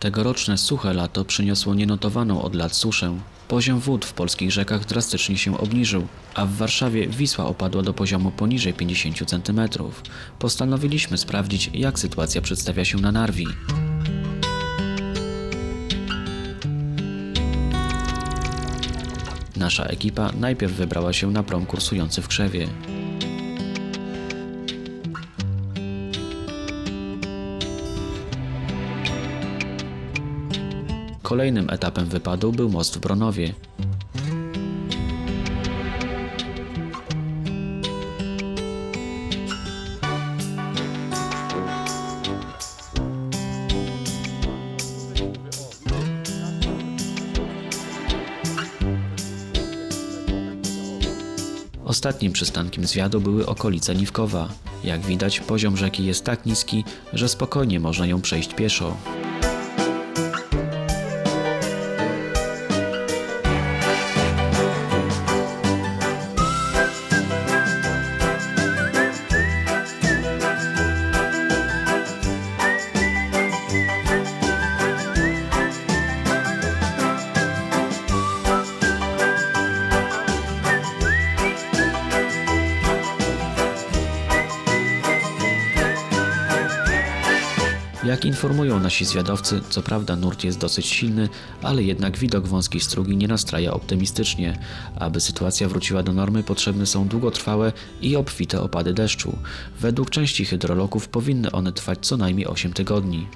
Tegoroczne suche lato przyniosło nienotowaną od lat suszę. Poziom wód w polskich rzekach drastycznie się obniżył, a w Warszawie Wisła opadła do poziomu poniżej 50 cm. Postanowiliśmy sprawdzić, jak sytuacja przedstawia się na Narwi. Nasza ekipa najpierw wybrała się na prom kursujący w Krzewie. Kolejnym etapem wypadu był most w Bronowie. Ostatnim przystankiem zwiadu były okolice Niwkowa. Jak widać, poziom rzeki jest tak niski, że spokojnie można ją przejść pieszo. Jak informują nasi zwiadowcy, co prawda nurt jest dosyć silny, ale jednak widok wąskiej strugi nie nastraja optymistycznie. Aby sytuacja wróciła do normy, potrzebne są długotrwałe i obfite opady deszczu. Według części hydrologów powinny one trwać co najmniej 8 tygodni.